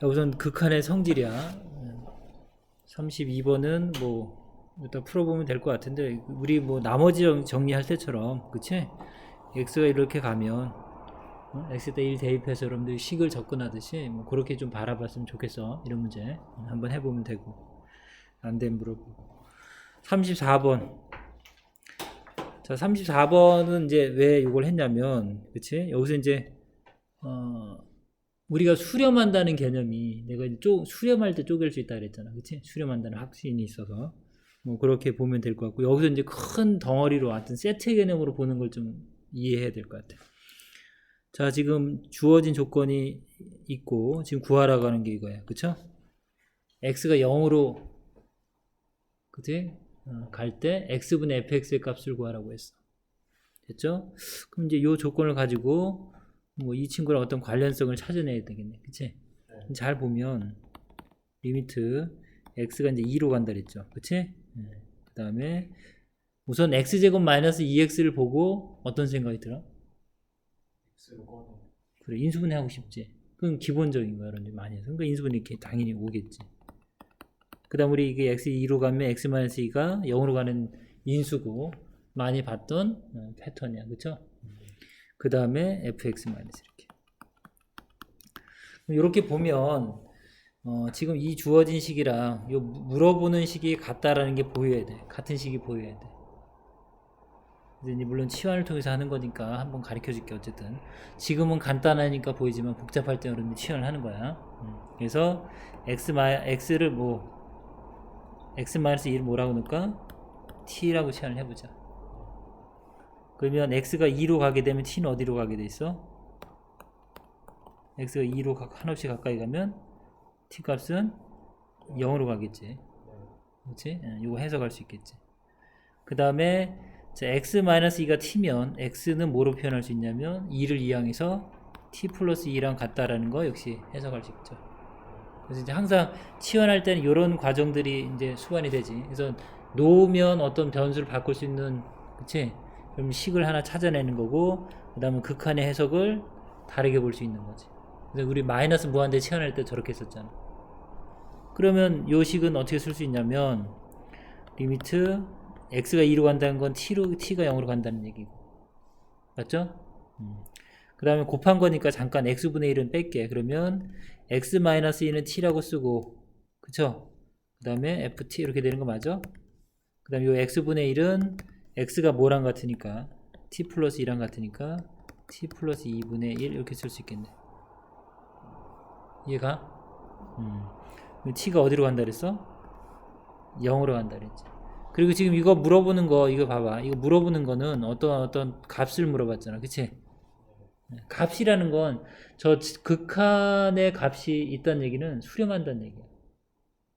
자, 우선 극한의 성질이야. 32번은 뭐 일단 풀어보면 될 것 같은데 우리 뭐 나머지 정- 정리할 때처럼 그치? x가 이렇게 가면 어? x에다 1 대입해서 여러분들이 식을 접근하듯이 뭐 그렇게 좀 바라봤으면 좋겠어 이런 문제 한번 해보면 되고 안 되면 물어보고 34번 자 34번은 이제 왜 이걸 했냐면 그치? 여기서 이제 어 우리가 수렴한다는 개념이 내가 쪼, 수렴할 때 쪼갤 수 있다 그랬잖아. 그치? 수렴한다는 확신이 있어서. 뭐 그렇게 보면 될 것 같고 여기서 이제 큰 덩어리로 어떤 세트 개념으로 보는 걸 좀 이해해야 될 것 같아. 자, 지금 주어진 조건이 있고 지금 구하라고 하는 게 이거야. 그쵸? x가 0으로 그치? 어, 갈때 x분의 fx의 값을 구하라고 했어. 됐죠? 그럼 이제 이 조건을 가지고 뭐 이 친구랑 어떤 관련성을 찾아내야 되겠네. 그치? 잘 보면 리미트 x가 이제 2로 간다 그랬죠. 그치? 그 다음에 우선 x제곱 마이너스 2x를 보고 어떤 생각이 들어? 그래 인수분해 하고 싶지. 그건 기본적인 거야. 여러분들 많이 해서. 그러니까 인수분해 이렇게 당연히 오겠지. 그 다음 우리 이게 x 2로 가면 x 마이너스 2가 0으로 가는 인수고 많이 봤던 어, 패턴이야. 그쵸? 그 다음에 fx 마이너스 이렇게. 이렇게 보면 어, 지금 이 주어진 식이랑 요 물어보는 식이 같다라는 게 보여야 돼. 같은 식이 보여야 돼. 이제 물론 치환을 통해서 하는 거니까 한번 가르쳐 줄게 어쨌든 지금은 간단하니까 보이지만 복잡할 때 여러분들 치환을 하는 거야. 음. 그래서 x 마 x를 뭐 x 마이너스 1을 뭐라고 넣을까? t라고 치환을 해보자. 그러면 x가 2로 가게 되면 t는 어디로 가게 돼 있어? x가 2로 가- 한없이 가까이 가면 t 값은 0으로 가겠지. 그렇지? 예, 이거 해석할 수 있겠지. 그 다음에 x-2가 t면 x는 뭐로 표현할 수 있냐면 2를 이항해서 t 플러스 2랑 같다라는 거 역시 해석할 수 있죠. 그래서 이제 항상 치환할 때는 이런 과정들이 이제 수반이 되지. 그래서 놓으면 어떤 변수를 바꿀 수 있는, 그치? 그럼 식을 하나 찾아내는 거고, 그 다음에 극한의 해석을 다르게 볼 수 있는 거지. 그래서 우리 마이너스 무한대 치환할 때 저렇게 했었잖아. 그러면 요 식은 어떻게 쓸 수 있냐면, 리미트 x가 2로 간다는 건 t로, t가 0으로 간다는 얘기고. 맞죠? 그 다음에 곱한 거니까 잠깐 x분의 1은 뺄게. 그러면 x-2는 t라고 쓰고, 그쵸? 그 다음에 ft 이렇게 되는 거 맞아? 그 다음에 요 x분의 1은 x가 뭐랑 같으니까 t 플러스 2랑 같으니까 t 플러스 2분의 1 이렇게 쓸 수 있겠네. 이해가? 음. t가 어디로 간다 그랬어? 0으로 간다 그랬지. 그리고 지금 이거 물어보는 거 이거 봐봐. 이거 물어보는 거는 어떤 어떤 값을 물어봤잖아. 그치? 값이라는 건 저 극한의 값이 있다는 얘기는 수렴한다는 얘기야.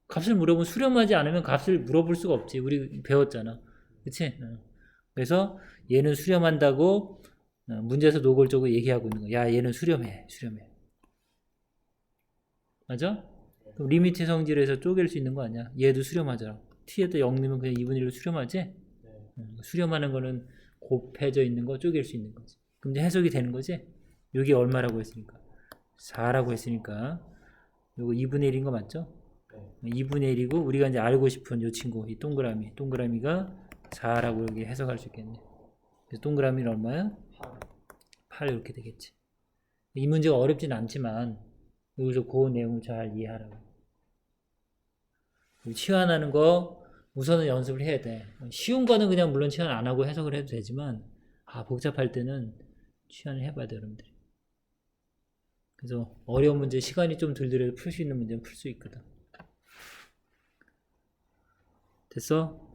값을 물어보면 수렴하지 않으면 값을 물어볼 수가 없지. 우리 배웠잖아. 그치? 어. 그래서 얘는 수렴한다고 어, 문제에서 노골적으로 얘기하고 있는 거야. 야, 얘는 수렴해. 수렴해. 맞아? 그럼 리미트 성질에서 쪼갤 수 있는 거 아니야? 얘도 수렴하잖아. t에다 0 넣으면 그냥 2분의 1로 수렴하지? 음, 수렴하는 거는 곱해져 있는 거 쪼갤 수 있는 거지. 그럼 이제 해석이 되는 거지? 여기 얼마라고 했으니까? 4라고 했으니까 요거 2분의 1인 거 맞죠? 2분의 1이고 우리가 이제 알고 싶은 요 친구 이 동그라미 동그라미가 4라고 여기 해석할 수 있겠네. 그래서 동그라미는 얼마야? 8 이렇게 되겠지. 이 문제가 어렵진 않지만 여기서 그 내용을 잘 이해하라고. 치환하는 거 우선은 연습을 해야 돼. 쉬운 거는 그냥 물론 치환 안 하고 해석을 해도 되지만 아 복잡할 때는 치환을 해봐야 돼 여러분들이. 그래서 어려운 문제 시간이 좀 들더라도 풀 수 있는 문제는 풀 수 있거든. 됐어?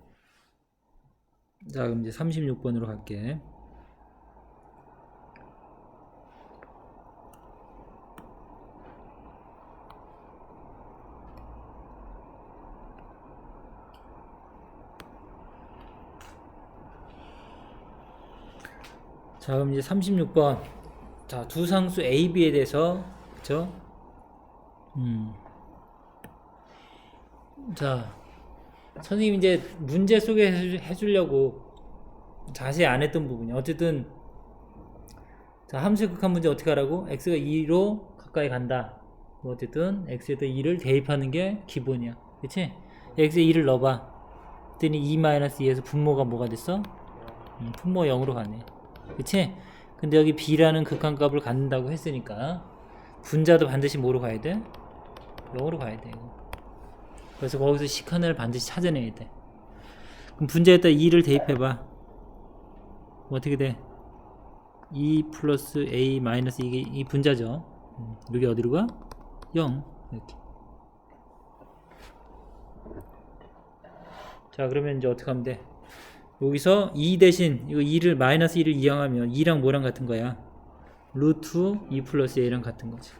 자 그럼 이제 36번으로 갈게. 자, 그럼 이제 36번. 자, 두 상수 A, B에 대해서, 그쵸? 음. 자, 선생님 이제 문제 소개 해 주려고 자세히 안 했던 부분이 어쨌든, 자, 함수 극한 문제 어떻게 하라고? x가 2로 가까이 간다. 그럼 어쨌든 x에다 2를 대입하는 게 기본이야. 그치? x에 2를 넣어봐. 그랬더니 2-2에서 분모가 뭐가 됐어? 음, 분모 0으로 가네. 그치? 근데 여기 b라는 극한값을 갖는다고 했으니까 분자도 반드시 뭐로 가야 돼? 0으로 가야 돼. 이거. 그래서 거기서 식 하나를 반드시 찾아내야 돼. 그럼 분자에다 2를 대입해봐. 어떻게 돼? 2 플러스 a 마이너스 이게 이 분자죠. 음, 여기 어디로 가? 0 이렇게. 자 그러면 이제 어떻게 하면 돼? 여기서 2 대신 이거 2를 마이너스 2를 이항하면 2랑 뭐랑 같은 거야? 루트 2 플러스 a랑 같은 거지.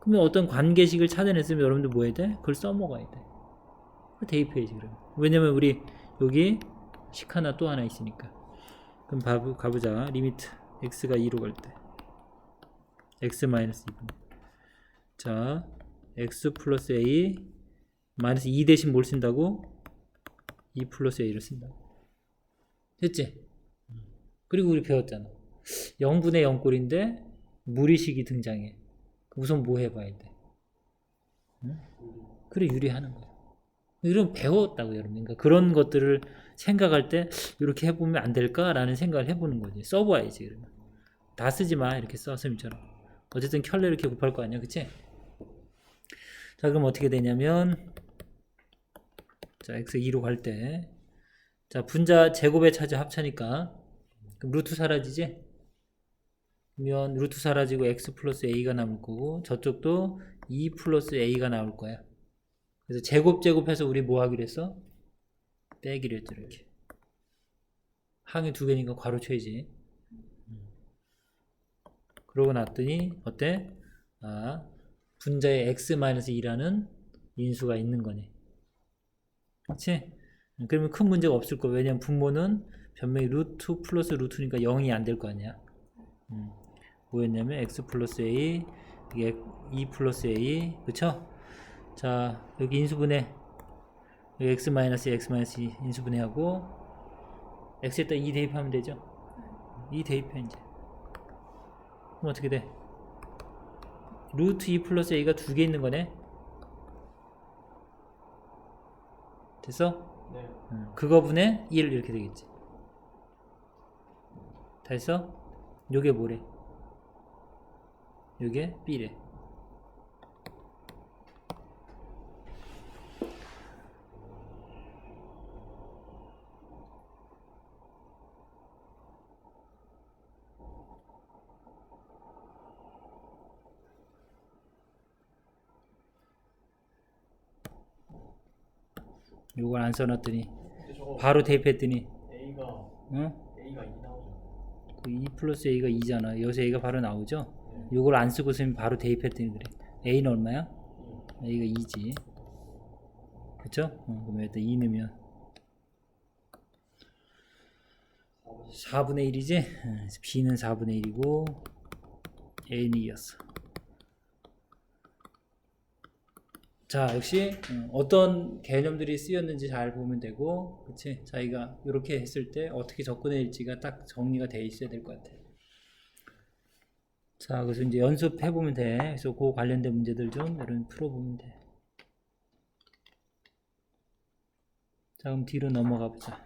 그러면 어떤 관계식을 찾아냈으면 여러분들 뭐 해야 돼? 그걸 써먹어야 돼. 그걸 대입해야지 그러면. 왜냐면 우리 여기 식 하나 또 하나 있으니까. 그럼 봐, 가보자. 리미트 x가 2로 갈 때. x 마이너스 2분. 자, x 플러스 a 마이너스 2 대신 뭘 쓴다고? 2 플러스 a를 쓴다고. 됐지? 그리고 우리 배웠잖아. 0분의 0꼴인데 무리식이 등장해. 우선 뭐 해봐야 돼? 응? 그래 유리하는 거야. 이런 배웠다고 여러분. 그러니까 그런 것들을 생각할 때 이렇게 해보면 안 될까라는 생각을 해보는 거지. 써봐야지 그러면. 다 쓰지 마 이렇게 써 선생님처럼. 어쨌든 켤레 이렇게 곱할 거 아니야, 그치? 자 그럼 어떻게 되냐면 자 x 2로 갈 때 자 분자 제곱의 차지 합차니까 그럼 루트 사라지지? 그러면 루트 사라지고 x 플러스 a가 남을 거고 저쪽도 2 플러스 a가 나올 거야. 그래서 제곱 제곱해서 우리 뭐 하기로 했어? 빼기로 했죠 이렇게. 항이 두 개니까 괄호 쳐야지. 그러고 났더니 어때? 아 분자에 x-2라는 인수가 있는 거네. 그렇지? 그러면 큰 문제가 없을 거야. 왜냐면 분모는 변명이 루트 플러스 루트니까 0이 안 될 거 아니야. 음. 뭐였냐면 x 플러스 a 이게 2 플러스 a 그쵸? 자 여기 인수분해 여기 x 마이너스 x 마이너스 2 인수분해하고 x에다 2 대입하면 되죠? 2 대입해 이제 그럼 어떻게 돼? 루트 2 플러스 a가 두 개 있는 거네 됐어? 네. 음, 그거 분의 1 이렇게 되겠지 다 했어? 요게 뭐래? 요게 B래 요걸 안 써놨더니 바로 대입했더니 응? A가 2 나오죠. 그2 플러스 A가 2잖아. 여기서 A가 바로 나오죠? 네. 요걸 안 쓰고 쓰면 바로 대입했더니 그래. A는 얼마야? A가 2지. 그쵸? 어, 그럼 여기다 2 넣으면 4분의 1이지? B는 4분의 1이고 A는 2였어. 자, 역시 어, 어떤 개념들이 쓰였는지 잘 보면 되고, 그치? 자기가 이렇게 했을 때 어떻게 접근해야 할지가 딱 정리가 돼 있어야 될 것 같아. 자, 그래서 이제 연습해 보면 돼. 그래서 그 관련된 문제들 좀 여러분 풀어보면 돼. 자, 그럼 뒤로 넘어가 보자.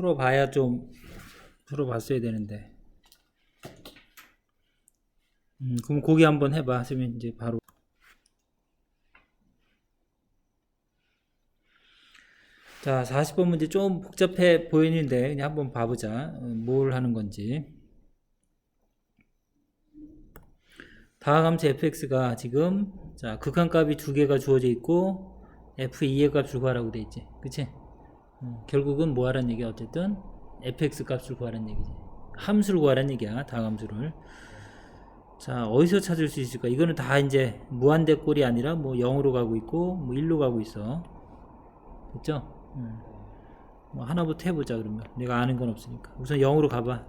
풀어봐야 좀 풀어봤어야 되는데. 음, 그럼 고기 한번 해봐. 그러면 이제 바로. 자, 40번 문제 좀 복잡해 보이는데 그냥 한번 봐보자. 어, 뭘 하는 건지. 다함수 fx가 지금 자 극한값이 두 개가 주어져 있고 f2의 값을 구하라고 돼 있지. 그치? 음, 결국은 뭐 하라는 얘기야? 어쨌든 fx 값을 구하라는 얘기지. 함수를 구하라는 얘기야 다함수를. 자 어디서 찾을 수 있을까? 이거는 다 이제 무한대꼴이 아니라 뭐 0으로 가고 있고 뭐 1로 가고 있어. 됐죠? 음. 뭐 하나부터 해보자 그러면. 내가 아는 건 없으니까. 우선 0으로 가봐.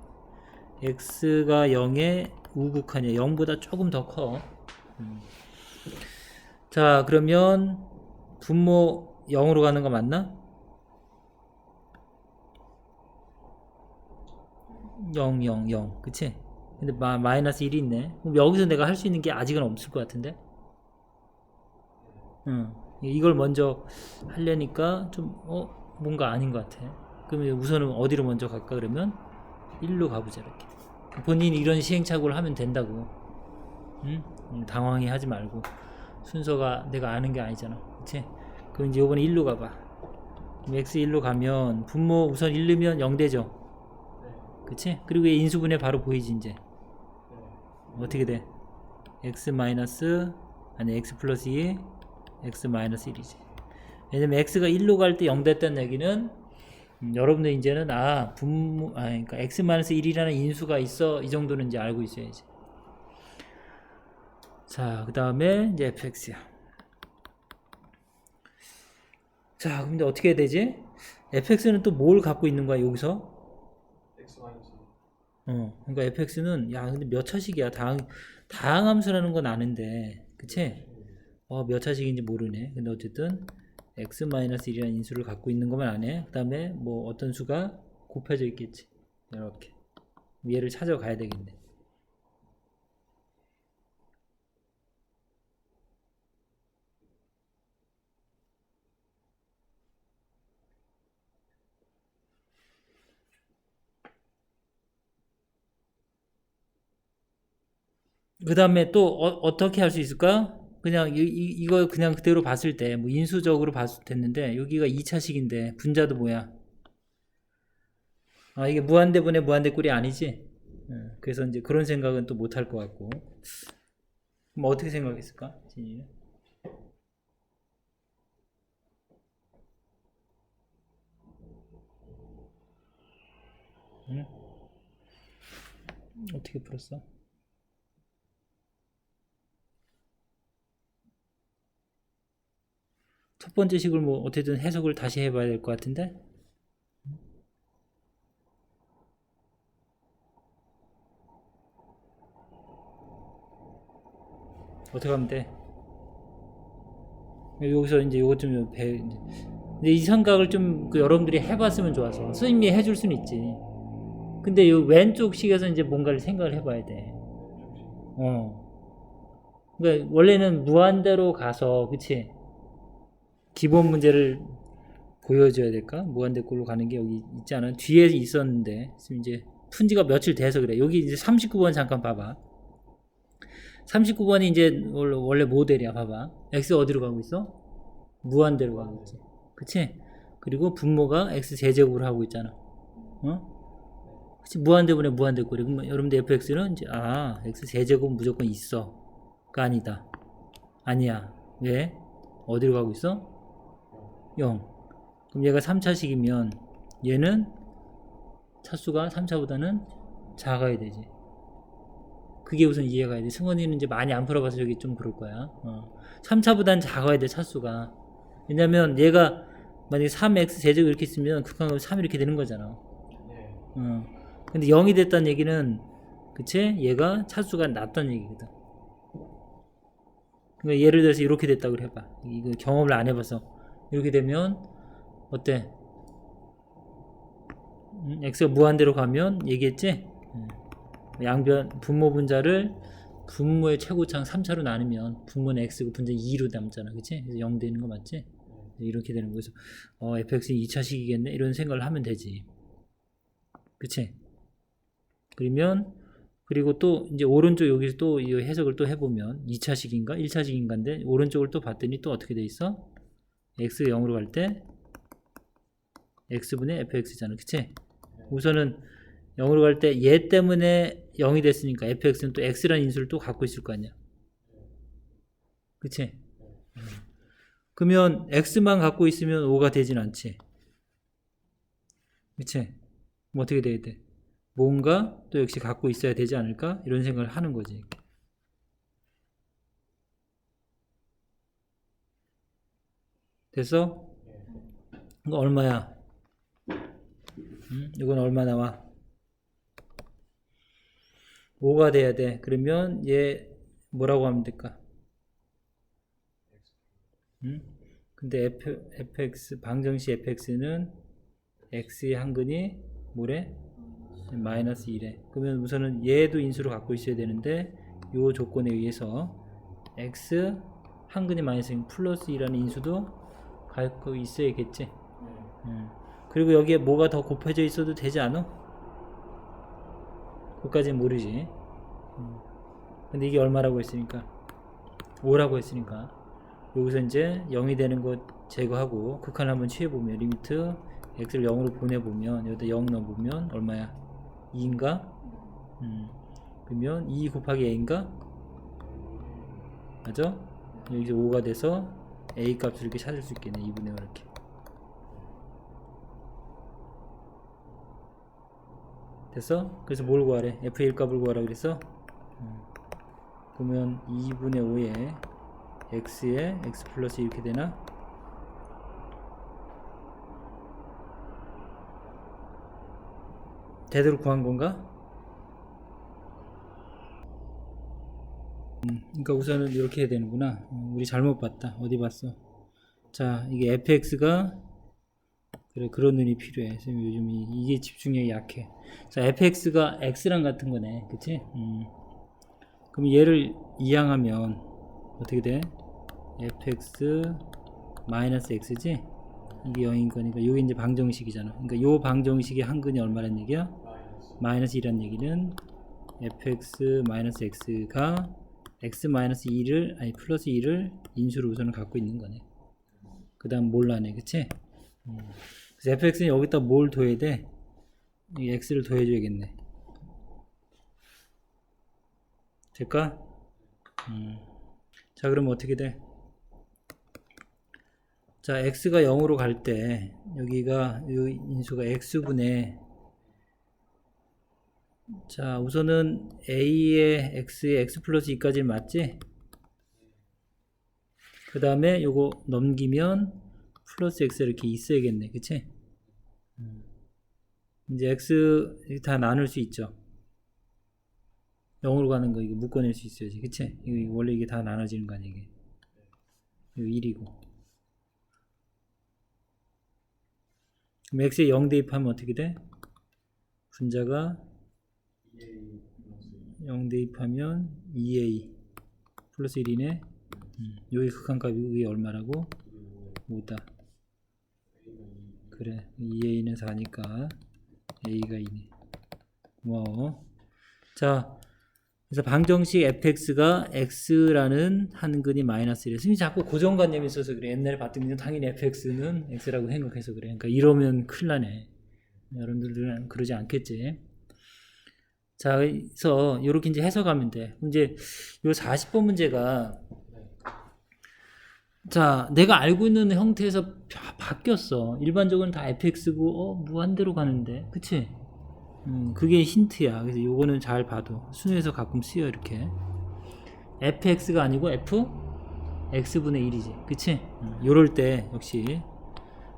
X가 0의 우극한이야 0보다 조금 더커. 음. 자 그러면 분모 0으로 가는 거 맞나? 0, 0, 0. 그치? 근데 마, 마이너스 1이 있네. 그럼 여기서 내가 할 수 있는 게 아직은 없을 것 같은데? 응. 이걸 먼저 하려니까 좀, 어, 뭔가 아닌 것 같아. 그러면 우선은 어디로 먼저 갈까? 그러면 1로 가보자, 이렇게. 본인이 이런 시행착오를 하면 된다고. 응? 음, 당황해 하지 말고. 순서가 내가 아는 게 아니잖아. 그치? 그럼 이제 요번에 1로 가봐. x 1로 가면 분모 우선 1 넣으면 0 되죠. 네. 그치? 그리고 얘 인수분해 바로 보이지 이제. 네. 어떻게 돼? x 마이너스 아니 x 플러스 2 x 마이너스 1이지. 왜냐면 x가 1로 갈 때 0 됐다는 얘기는 음, 여러분들 이제는 아 분모 아 그러니까 x 마이너스 1이라는 인수가 있어 이 정도는 이제 알고 있어야지. 자, 그 다음에 이제 fx야. 자, 근데 어떻게 해야 되지? fx는 또 뭘 갖고 있는 거야 여기서? 어, 그러니까 fx는 야 근데 몇 차식이야 다항 다항함수라는 건 아는데, 그치? 어, 몇 차식인지 모르네. 근데 어쨌든 x 1이라는 인수를 갖고 있는 것만 아네. 그다음에 뭐 어떤 수가 곱해져 있겠지. 이렇게 얘를 찾아가야 되겠네. 그 다음에 또 어, 떻게 할 수 있을까? 그냥 이, 이, 이 거 그냥 그대로 봤을 때 뭐 인수적으로 봤을 됐는데 여기가 2차식인데 분자도 뭐야? 아 이게 무한대분의 무한대꼴이 아니지? 예, 그래서 이제 그런 생각은 또 못할 것 같고 그럼 어떻게 생각했을까? 진이는? 응? 어떻게 풀었어? 첫 번째 식을 뭐 어떻게든 해석을 다시 해봐야 될 것 같은데 어떻게 하면 돼? 여기서 이제 요것 좀 배. 근데 이 생각을 좀 그 여러분들이 해봤으면 좋아서 선생님이 해줄 수는 있지. 근데 요 왼쪽 식에서 이제 뭔가를 생각을 해봐야 돼. 어. 그러니까 원래는 무한대로 가서 그치? 기본 문제를 보여줘야 될까? 무한대꼴로 가는 게 여기 있지 않아? 뒤에 있었는데 지금 이제 푼 지가 며칠 돼서 그래. 여기 이제 39번 잠깐 봐봐. 39번이 이제 원래- 모델이야. 봐봐. x 어디로 가고 있어? 무한대로 가고 있지. 그치? 그리고 분모가 x 제곱으로 하고 있잖아. 어? 그치? 무한대분의 무한대꼴이. 그럼 여러분들 fx는 이제 아 x 제곱 무조건 있어. 가 아니다. 아니야. 왜? 어디로 가고 있어? 0. 그럼 얘가 3차식이면 얘는 차수가 3차보다는 작아야 되지. 그게 우선 이해가 돼. 승원이는 이제 많이 안 풀어봐서 저기 좀 그럴 거야. 어. 3차보다는 작아야 돼, 차수가. 왜냐면 얘가 만약에 3x 제곱 이렇게 있으면 극한값 3 이렇게 되는 거잖아. 네. 어. 근데 0이 됐다는 얘기는, 그치? 얘가 차수가 낮다는 얘기거든. 그러니까 예를 들어서 이렇게 됐다고 해봐. 이거 경험을 안 해봐서. 이렇게 되면, 어때? 음, x가 무한대로 가면, 얘기했지? 음. 양변, 분모 분자를 분모의 최고창 3차로 나누면, 분모는 x고 분자 2로 남잖아. 그치? 그래서 0 되는 거 맞지? 이렇게 되는 거에서, 어, fx는 2차식이겠네? 이런 생각을 하면 되지. 그치? 그러면, 그리고 또 이제 오른쪽 여기서 또 이 해석을 또 해보면 2차식인가 1차식인가인데 오른쪽을 또 봤더니 또 어떻게 돼 있어? X가 0으로 갈 때 x분의 fx잖아 그치? 우선은 0으로 갈 때 얘 때문에 0이 됐으니까 fx는 또 x라는 인수를 또 갖고 있을 거 아니야 그치? 음. 그러면 x만 갖고 있으면 5가 되진 않지 그치? 뭐 어떻게 돼야 돼? 뭔가 또 역시 갖고 있어야 되지 않을까? 이런 생각을 하는 거지. 이렇게. 됐어? 이거 얼마야? 응? 이건 얼마 나와? 5가 돼야 돼. 그러면 얘 뭐라고 하면 될까? 응? 근데 f, fx 방정식 fx는 x의 한근이 뭐래? 마이너스 1에 그러면 우선은 얘도 인수로 갖고 있어야 되는데 요 조건에 의해서 x 한근이 마이너스 1 플러스 2라는 인수도 갖고 있어야겠지 네. 음. 그리고 여기에 뭐가 더 곱해져 있어도 되지 않아? 그까지는 모르지 음. 근데 이게 얼마라고 했으니까 5라고 했으니까 여기서 이제 0이 되는 것 제거하고 극한을 한번 취해보면 리미트 x를 0으로 보내보면 여기다 0 넣어보면 얼마야? 2인가? 음. 그러면 2 곱하기 a인가? 맞아? 여기서 5가 돼서 a 값을 이렇게 찾을 수 있겠네 2분의 5 이렇게 됐어? 그래서 뭘 구하래? f1 값을 구하라 그랬어? 음. 그러면 2분의 5에 x에 x 플러스 이렇게 되나? 제대로 구한 건가? 음, 그러니까 우선은 이렇게 해야 되는구나. 어, 우리 잘못 봤다. 어디 봤어? 자, 이게 fx가 그래 그런 눈이 필요해. 선생님 요즘 이- 이게 집중력이 약해. 자, fx가 x랑 같은 거네, 그치? 음. 그럼 얘를 이항하면 어떻게 돼? fx 마이너스 x지? 이게 0인 거니까 이게 이제 방정식이잖아. 그러니까 요 방정식의 한근이 얼마란 얘기야? 마이너스. 마이너스 2란 얘기는 fx 마이너스 x가 x 마이너스 2를 아니 플러스 2를 인수로 우선은 갖고 있는 거네. 그 다음 몰라네, 그치? 음. 그래서 fx는 여기다 뭘 둬야 돼? 이 x를 더해줘야겠네. 될까? 음. 자, 그럼 어떻게 돼? 자, x가 0으로 갈 때, 여기가, 이 인수가 x분의, 자, 우선은 a의 x의 x 플러스 2까지 맞지? 그 다음에 요거 넘기면 플러스 x 이렇게 있어야겠네. 그치? 음. 이제 x 다 나눌 수 있죠. 0으로 가는 거 이거 묶어낼 수 있어야지. 그치? 이거 원래 이게 다 나눠지는 거 아니야, 이게. 이거 1이고. 그럼 x에 0 대입하면 어떻게 돼? 분자가 2A 플러스 0 대입하면 2a 플러스 1이네. 음, 여기 극한값이 위에 얼마라고? 5다. 그래. 2a는 4니까 a가 2네. 고마워. 자, 그래서 방정식 fx가 x라는 한근이 마이너스 1에 선생님 자꾸 고정관념이 있어서 그래. 옛날에 봤던 게 당연히 fx는 x라고 생각해서 그래. 그러니까 이러면 큰일 나네. 여러분들은 그러지 않겠지. 자, 그래서 이렇게 이제 해석하면 돼. 이제 요 40번 문제가 자, 내가 알고 있는 형태에서 바, 바뀌었어. 일반적으로는 다 fx고 어, 무한대로 가는데. 그치? 음, 그게 힌트야. 그래서 요거는 잘 봐도 수능에서 가끔 쓰여 이렇게. fx가 아니고 f x분의 1이지. 그치? 음, 요럴 때 역시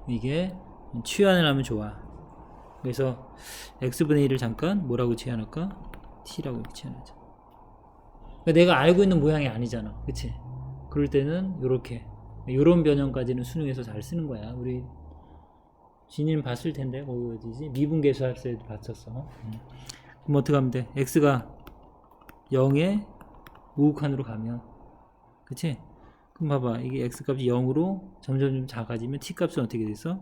이게 취환을 하면 좋아. 그래서 x분의 1을 잠깐 뭐라고 취환할까? t라고 이렇게 취환하자. 그러니까 내가 알고 있는 모양이 아니잖아. 그치? 그럴 때는 요렇게 요런 변형까지는 수능에서 잘 쓰는 거야. 우리 진이는 봤을 텐데 거기 어디지? 미분계수 할 때도 봤었어. 음. 그럼 어떻게 하면 돼? x가 0에 우극한으로 가면 그치? 그럼 봐봐 이게 x 값이 0으로 점점 좀 작아지면 t 값은 어떻게 됐어?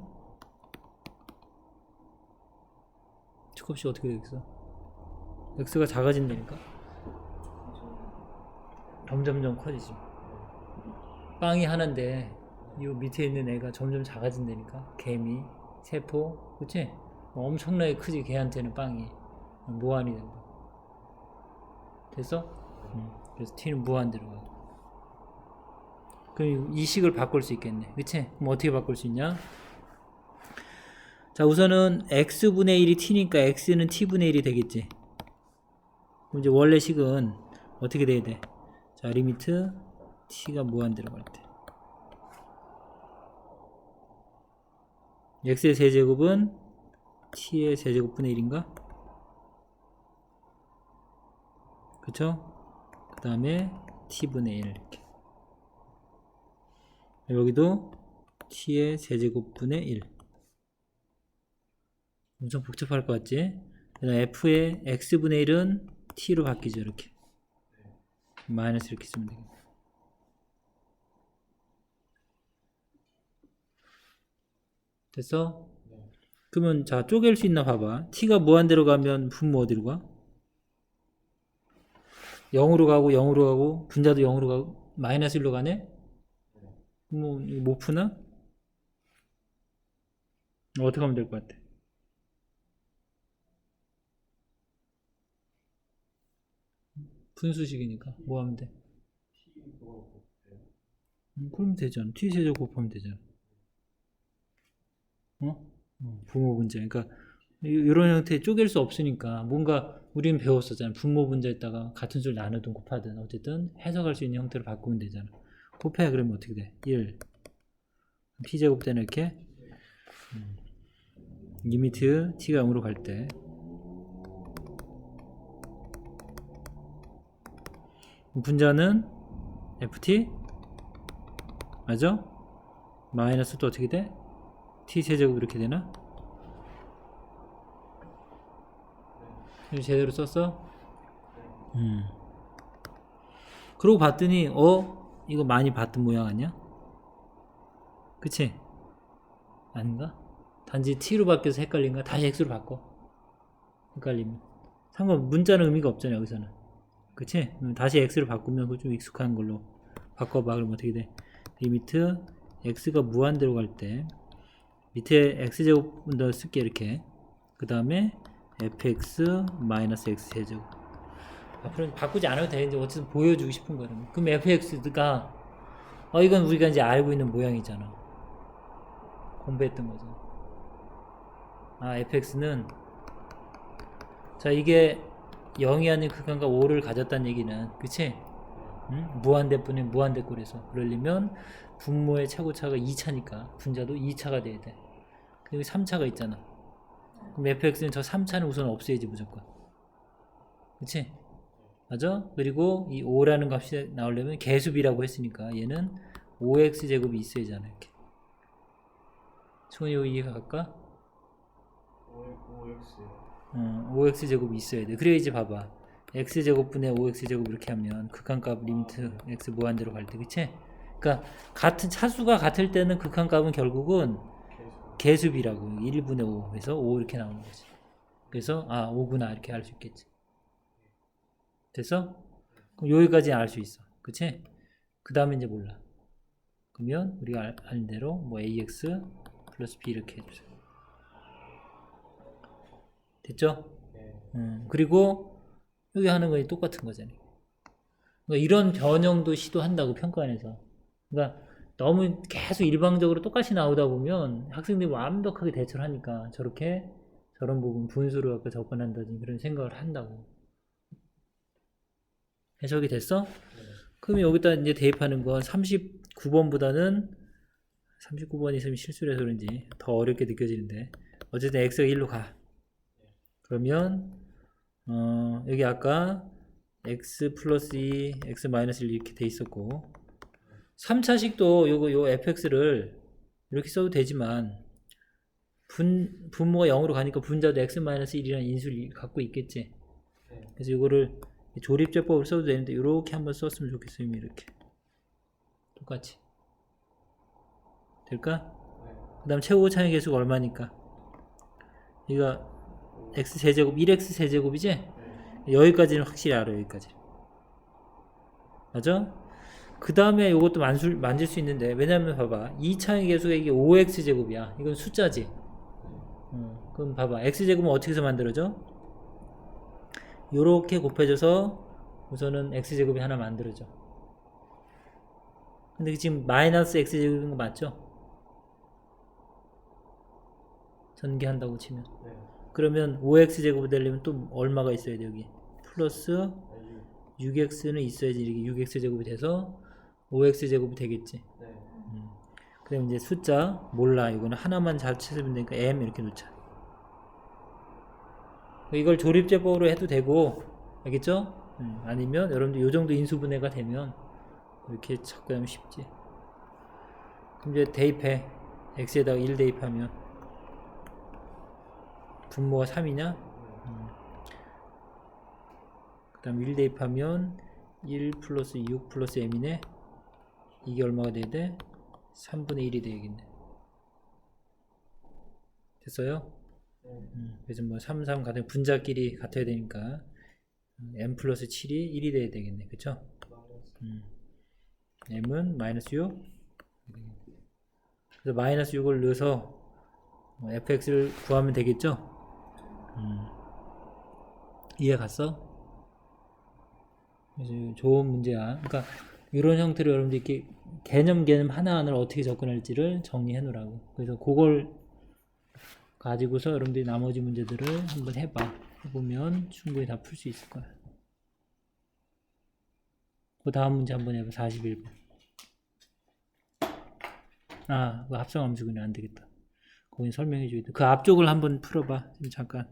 값이 어떻게 되겠어? x가 작아진다니까? 점점점 커지지. 빵이 하나인데 이 밑에 있는 애가 점점 작아진다니까. 개미, 세포, 그치? 뭐 엄청나게 크지 걔한테는 빵이 무한이 된다. 됐어? 음, 그래서 t는 무한대로 가. 그럼 이 식을 바꿀 수 있겠네. 그치? 그럼 어떻게 바꿀 수 있냐? 자, 우선은 x분의 1이 t니까 x는 t분의 1이 되겠지. 그럼 이제 원래 식은 어떻게 돼야 돼? 자, 리미트 t가 무한대로 갈 때. x의 세제곱은 t의 세제곱분의 1인가? 그쵸? 그 다음에 t분의 1 이렇게. 여기도 t의 세제곱분의 1 엄청 복잡할 것 같지? f의 x분의 1은 t로 바뀌죠 이렇게 마이너스 이렇게 쓰면 되겠다 됐어? 그러면 자 쪼갤 수 있나 봐봐 t가 무한대로 가면 분모 어디로 가? 0으로 가고 0으로 가고 분자도 0으로 가고 마이너스 1로 가네? 뭐 못 푸나? 어떻게 하면 될 것 같아? 분수식이니까 뭐 하면 돼? 음, 그러면 되잖아. t 세제곱 곱하면 되잖아. 어? 어, 분모 분자. 그러니까 이- 이런 형태에 쪼갤 수 없으니까 뭔가 우리는 배웠었잖아. 분모 분자에다가 같은 줄 나누든 곱하든 어쨌든 해석할 수 있는 형태로 바꾸면 되잖아. 곱해 그러면 어떻게 돼? 1 t 제곱 되는 이렇게 음. 리미트 t가 0으로 갈 때 분자는 ft 맞아? 마이너스 또 어떻게 돼? t 세제곱 이렇게 되나? 제대로 썼어? 음. 그러고 봤더니 어? 이거 많이 봤던 모양 아니야? 그치? 아닌가? 단지 t로 바뀌어서 헷갈린가? 다시 x로 바꿔 헷갈리면 상관 문자는 의미가 없잖아 여기서는 그치? 음, 다시 x로 바꾸면 그거 좀 익숙한 걸로 바꿔봐. 그럼 어떻게 돼? 리미트 x가 무한대로 갈 때 밑에 x제곱 더 쓸게 이렇게. 그 다음에 fx x 제곱. 앞으로는 바꾸지 않아도 되는데 어쨌든 보여주고 싶은 거는 그럼 fx가 어 이건 우리가 이제 알고 있는 모양이잖아. 공부했던 거잖아. 아 fx는 자 이게 0이 아닌 극한과 5를 가졌다는 얘기는 그치? 응? 무한대분의 무한대꼴에서 그러려면 분모의 최고차가 2차니까 분자도 2차가 돼야 돼 여기 3차가 있잖아 그럼 fx는 저 3차는 우선 없애야지 무조건 그치? 맞아? 그리고 이 5라는 값이 나오려면 개수비라고 했으니까 얘는 5x 제곱이 있어야 잖아 이렇게 이거 이해가 갈까? 5X 어, 5x 제곱이 있어야 돼. 그래야지 봐봐. x 제곱분의 5x 제곱 이렇게 하면 극한값 리미트 x 무한대로 갈 때, 그치? 그러니까 같은 차수가 같을 때는 극한값은 결국은 개수비라고 1분의 5 해서 5 이렇게 나오는 거지. 그래서 아 5구나 이렇게 알 수 있겠지. 됐어? 그럼 여기까지 알 수 있어. 그치? 그 다음에 이제 몰라. 그러면 우리가 알, 아는 대로 뭐 ax 플러스 b 이렇게 해주세요. 됐죠? 네. 음, 그리고 여기 하는 거이 똑같은 거잖아요. 그러니까 이런 변형도 시도한다고 평가원에서. 그러니까 너무 계속 일방적으로 똑같이 나오다 보면 학생들이 완벽하게 대처를 하니까 저렇게 저런 부분 분수로 갖고 접근한다든지 그런 생각을 한다고. 해석이 됐어? 그러면 여기다 이제 대입하는 건 39번보다는 39번이 있으면 실수를 해서 그런지 더 어렵게 느껴지는데 어쨌든 x가 1로 가. 그러면 어, 여기 아까 x 플러스 2, x 마이너스 1 이렇게 돼 있었고 3차식도 요거 요 fx를 이렇게 써도 되지만 분 분모가 0으로 가니까 분자도 x 마이너스 1이라는 인수를 갖고 있겠지. 네. 그래서 이거를 조립제법을 써도 되는데 이렇게 한번 썼으면 좋겠어요. 이렇게 똑같이 될까? 네. 그다음 최고 차의 개수가 얼마니까? 이거 x 세제곱 1x 세제곱이지? 네. 여기까지는 확실히 알아 여기까지 맞아? 그 다음에 이것도 만술, 만질 수 있는데 왜냐면 봐봐 2차의 개수가 이게 5x 제곱이야 이건 숫자지 어, 그럼 봐봐 x 제곱은 어떻게 해서 만들어져? 요렇게 곱해져서 우선은 x 제곱이 하나 만들어져 근데 지금 마이너스 x 제곱인 거 맞죠? 전개한다고 치면 네. 그러면 5x 제곱이 되려면 또 얼마가 있어야 돼 여기? 플러스 아, 6. 6x는 있어야지 이렇게 6x 제곱이 돼서 5x 제곱이 되겠지? 네. 그럼 이제 숫자 몰라. 이거는 하나만 잘 찾으면 되니까 m 이렇게 놓자. 이걸 조립제법으로 해도 되고 알겠죠? 음, 아니면 여러분들 요 정도 인수분해가 되면 이렇게 자꾸 하면 쉽지. 그럼 이제 대입해. X에다가 1 대입하면 분모가 3이냐? 그 다음 1 대입하면 1 플러스 6 플러스 m이네 이게 얼마가 돼야 돼? 3분의 1이 되겠네 됐어요? 음, 그래서 뭐 3, 3 같은 분자끼리 같아야 되니까 음, m 플러스 7이 1이 돼야 되겠네 그쵸? 음. m은 마이너스 6 그래서 마이너스 6을 넣어서 뭐 fx를 구하면 되겠죠? 음. 이해 갔어? 그래서 좋은 문제야. 그러니까 이런 형태로 여러분들 이렇게 개념 개념 하나하나를 어떻게 접근할지를 정리해 놓으라고. 그래서 그걸 가지고서 여러분들이 나머지 문제들을 한번 해봐. 해보면 충분히 다 풀 수 있을 거야. 그 다음 문제 한번 해봐. 41번. 아, 그 합성 함수군요. 안 되겠다. 거기 설명해 돼. 그 앞쪽을 한번 풀어봐. 잠깐.